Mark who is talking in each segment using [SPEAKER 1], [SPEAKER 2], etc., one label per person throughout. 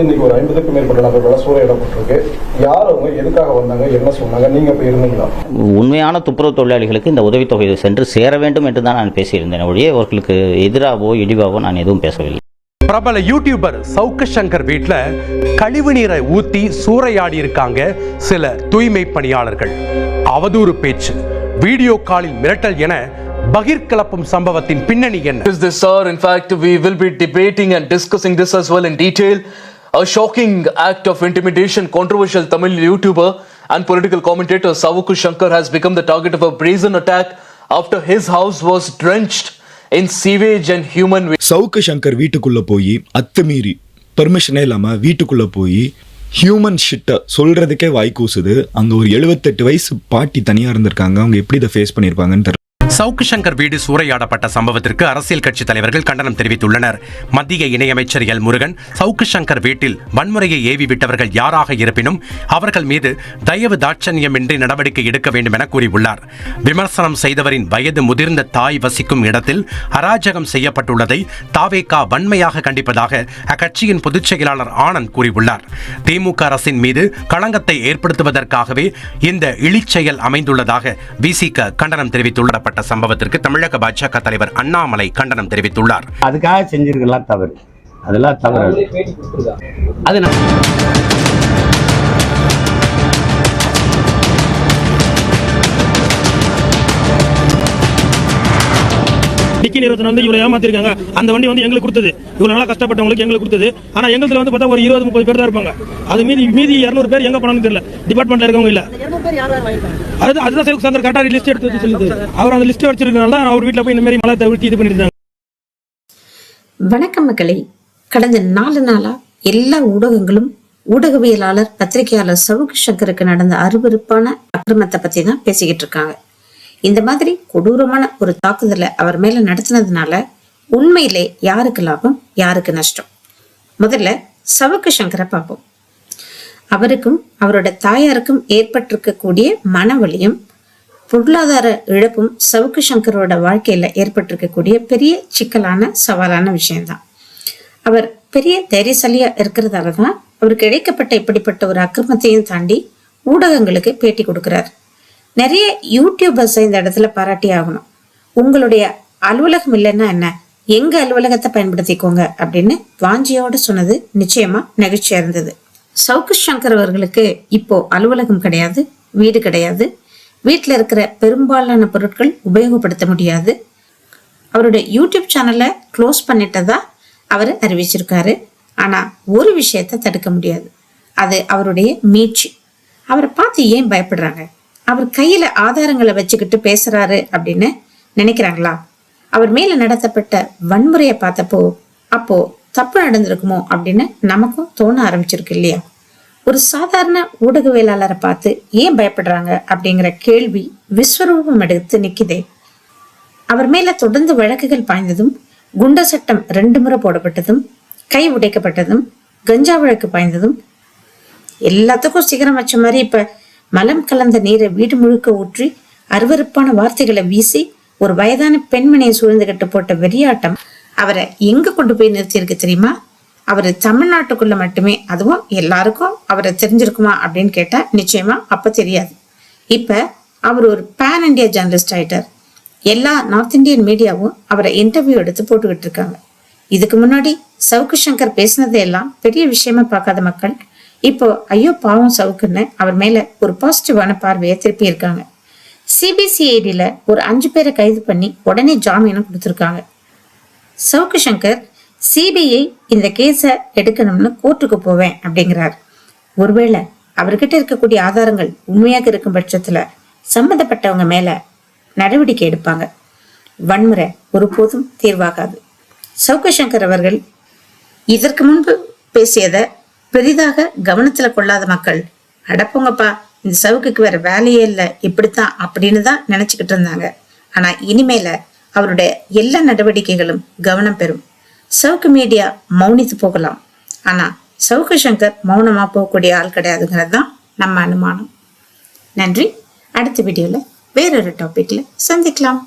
[SPEAKER 1] வந்து இன்னைக்கு ஒரு ஐம்பதுக்கும் மேற்பட்ட நபர்களால் சூறையிடப்பட்டிருக்கு. யார் அவங்க எதுக்காக வந்தாங்க என்ன சொன்னாங்க நீங்க இப்ப இருந்தீங்களா?
[SPEAKER 2] உண்மையான துப்புரவு தொழிலாளிகளுக்கு இந்த உதவித்தொகை சென்று சேர வேண்டும் என்று தான் நான் பேசியிருந்தேன் ஒழிய அவர்களுக்கு எதிராகவோ இழிவாகவோ நான் எதுவும் பேசவில்லை.
[SPEAKER 3] பிரபல யூடியூபர் சவுக்கு சங்கர் வீட்ல கழிவு நீரை ஊத்தி சூறையாடி இருக்காங்க சில தூய்மை பணியாளர்கள். அவதூறு பேச்சு வீடியோ காலில் மிரட்டல் என பகிர் கிளப்பும் சம்பவத்தின் பின்னணி என்ன?
[SPEAKER 4] Is this, sir? In fact, we will be debating and discussing this as well in detail. A shocking act of intimidation, controversial Tamil YouTuber and political commentator Savuku Shankar has become the target of a brazen attack after his house was drenched in sewage and human waste.
[SPEAKER 5] Savukku Shankar வீட்டுக்குள்ள போய் அத்துமீறி பெர்மிஷனே இல்லாம வீட்டுக்குள்ள போய் human ஷிட்டை சொல்றதுக்கே வாய்க்கூசுது அங்க ஒரு எழுபத்தெட்டு வயசு பாட்டி தனியா இருந்திருக்காங்க அவங்க எப்படி இதை ஃபேஸ் பண்ணிருப்பாங்கன்னு தெரியல
[SPEAKER 3] சவுக்கு சங்கர் வீடு சூறையாடப்பட்ட சம்பவத்திற்கு அரசியல் கட்சி தலைவர்கள் கண்டனம் தெரிவித்துள்ளனர். மத்திய இணையமைச்சர் எல் முருகன் சவுக்கு சங்கர் வீட்டில் வன்முறையை ஏவி விட்டவர்கள் யாராக இருப்பினும் அவர்கள் மீது தயவு தாட்சண்யமின்றி நடவடிக்கை எடுக்க வேண்டும் என கூறியுள்ளார். விமர்சனம் செய்தவரின் வயது முதிர்ந்த தாய் வசிக்கும் இடத்தில் அராஜகம் செய்யப்பட்டுள்ளதை தாவேகா வன்மையாக கண்டிப்பதாக அக்கட்சியின் பொதுச் செயலாளர் ஆனந்த் கூறியுள்ளார். திமுக அரசின் மீது களங்கத்தை ஏற்படுத்துவதற்காகவே இந்த இழிச்செயல் அமைந்துள்ளதாக விசிக கண்டனம் தெரிவித்துள்ளப்பட்ட சம்பவத்திற்கு தமிழக பாஜக தலைவர் அண்ணாமலை கண்டனம் தெரிவித்துள்ளார்.
[SPEAKER 6] அதுக்காக செஞ்சிருக்கலாம் தவறு. அதெல்லாம் தவறு அது
[SPEAKER 7] டிக்கி நிறுவனம் வந்து இவ்வளவு ஏமாத்திருக்காங்க. அந்த வண்டி வந்து எங்களுக்கு கொடுத்தது. இவ்வளவு நாளா கஷ்டப்பட்டவங்களுக்கு எங்களுக்கு கொடுத்தது. ஆனா எங்களுக்கு வந்து பார்த்தா ஒரு இருபது முப்பது பேர் தான் இருப்பாங்க. அது மீதி மீதி இருநூறு பேர் எங்க போனான்னு தெரியல. டிபார்ட்மெண்ட்ல இருக்கவங்க இல்ல. அது அதுதான் சேவக் சங்கர் கரெக்டா லிஸ்ட் எடுத்து வச்சு சொல்லுது. அவர் அந்த லிஸ்ட் வச்சிருக்கனால அவர் வீட்டுல போய் இந்த மாதிரி மலை தவிர்த்து இது பண்ணிருந்தாங்க
[SPEAKER 8] வணக்கம் மக்களே. கடந்த நாலு நாளா எல்லா ஊடகங்களும் ஊடகவியலாளர் பத்திரிகையாளர் சவுக்கு சங்கருக்கு நடந்த அருவருப்பான அக்கிரமத்தை பத்தி தான் பேசிக்கிட்டு இருக்காங்க. இந்த மாதிரி கொடூரமான ஒரு தாக்குதலை அவர் மேல நடத்தினதுனால உண்மையிலே யாருக்கு லாபம் யாருக்கு நஷ்டம்? முதல்ல சவுக்கு சங்கரை பார்ப்போம். அவருக்கும் அவரோட தாயாருக்கும் ஏற்பட்டிருக்கக்கூடிய மனவழியும் பொருளாதார இழப்பும் சவுக்கு சங்கரோட வாழ்க்கையில ஏற்பட்டிருக்கக்கூடிய பெரிய சிக்கலான சவாலான விஷயம்தான். அவர் பெரிய தைரியசாலியா இருக்கிறதால தான் அவருக்கு இழைக்கப்பட்ட இப்படிப்பட்ட ஒரு அக்கிரமத்தையும் தாண்டி ஊடகங்களுக்கு பேட்டி கொடுக்கிறார். நிறைய யூடியூபர்ஸை இந்த இடத்துல பாராட்டி ஆகணும். உங்களுடைய அலுவலகம் இல்லைன்னா என்ன? எங்க அலுவலகத்தை பயன்படுத்திக்கோங்க அப்படின்னு வாஞ்சியோட சொன்னது நிச்சயமா நெகிழ்ச்சியா இருந்தது. சவுக்கு சங்கர் அவர்களுக்கு இப்போ அலுவலகம் கிடையாது வீடு கிடையாது. வீட்டில் இருக்கிற பெரும்பாலான பொருட்கள் உபயோகப்படுத்த முடியாது. அவருடைய யூடியூப் சேனலை க்ளோஸ் பண்ணிட்டதா அவர் அறிவிச்சிருக்காரு. ஆனால் ஒரு விஷயத்தை தடுக்க முடியாது. அது அவருடைய மீட்சி. அவரை பார்த்து ஏன் பயப்படுறாங்க? அவர் கையில ஆதாரங்களை வச்சுக்கிட்டு பேசுறாரு அப்படின்னு நினைக்கிறாங்களா? அவர் மேல நடத்தப்பட்ட வன்முறையை பார்த்தப்போ அப்போ தப்பு நடந்திருக்குமோ அப்படின்னு நமக்கும் தோண ஆரம்பிச்சிருக்கு இல்லையா? ஒரு சாதாரண ஊடகவியலாளரை பார்த்து ஏன் பயப்படுறாங்க அப்படிங்கிற கேள்வி விஸ்வரூபம் எடுத்து நிக்குதே. அவர் மேல தொடர்ந்து வழக்குகள் பாய்ந்ததும் குண்ட சட்டம் ரெண்டு முறை போடப்பட்டதும் கை உடைக்கப்பட்டதும் கஞ்சா வழக்கு பாய்ந்ததும் எல்லாத்துக்கும் சிகரம் வச்ச மாதிரி இப்ப மலம் கலந்த நீரை வீடு முழுக்க ஊற்றி அருவருப்பான வார்த்தைகளை வீசி ஒரு வயதான பெண்மணியை சூழ்ந்துகிட்டு போட்ட வெறியாட்டம் அவரை எங்க கொண்டு போய் நிறுத்தியிருக்கு தெரியுமா? அவர் தமிழ்நாட்டுக்குள்ள மட்டுமே அதுவும் எல்லாருக்கும் அவரை தெரிஞ்சிருக்குமா அப்படின்னு கேட்டா நிச்சயமா அப்ப தெரியாது. இப்ப அவர் ஒரு பேன் இண்டியா ஜேர்னலிஸ்ட் ஆயிட்டார். எல்லா நார்த் இந்தியன் மீடியாவும் அவரை இன்டர்வியூ எடுத்து போட்டுக்கிட்டு இருக்காங்க. இதுக்கு முன்னாடி சவுக்கு சங்கர் பேசினதையெல்லாம் பெரிய விஷயமா பார்க்காத மக்கள் இப்போ ஐயோ பாவம் சவுக்குன்னு அவர் மேல ஒரு பாசிட்டிவான பார்வையை திருப்பி இருக்காங்க. சிபிசிஐடியில ஒரு அஞ்சு பேரை கைது பண்ணி உடனே ஜாமீனும் கொடுத்துருக்காங்க. சவுக்கு சங்கர் சிபிஐ இந்த கேஸை எடுக்கணும்னு கோர்ட்டுக்கு போவேன் அப்படிங்கிறார். ஒருவேளை அவர்கிட்ட இருக்கக்கூடிய ஆதாரங்கள் உண்மையாக இருக்கும் பட்சத்துல சம்பந்தப்பட்டவங்க மேல நடவடிக்கை எடுப்பாங்க. வன்முறை ஒருபோதும் தீர்வாகாது. சவுக்கு சங்கர் அவர்கள் இதற்கு முன்பு பேசியதை பெரிதாக கவனத்துல கொள்ளாத மக்கள் அடப்புங்கப்பா இந்த சவுக்குக்கு வேற வேலையே இல்லை இப்படித்தான் அப்படின்னு தான் நினைச்சுக்கிட்டு இருந்தாங்க. ஆனா இனிமேல அவருடைய எல்லா நடவடிக்கைகளும் கவனம் பெறும். சவுக்கு மீடியா மௌனித்து போகலாம். ஆனா சவுக்கு சங்கர் மௌனமா போகக்கூடிய ஆள் கிடையாதுங்கிறது தான் நம்ம அனுமானம். நன்றி. அடுத்த வீடியோல வேறொரு டாபிக்ல சந்திக்கலாம்.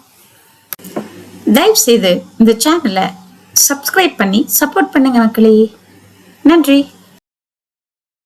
[SPEAKER 8] தயவு செய்து இந்த சேனலை சப்ஸ்கிரைப் பண்ணி சப்போர்ட் பண்ணுங்க மக்களே. நன்றி.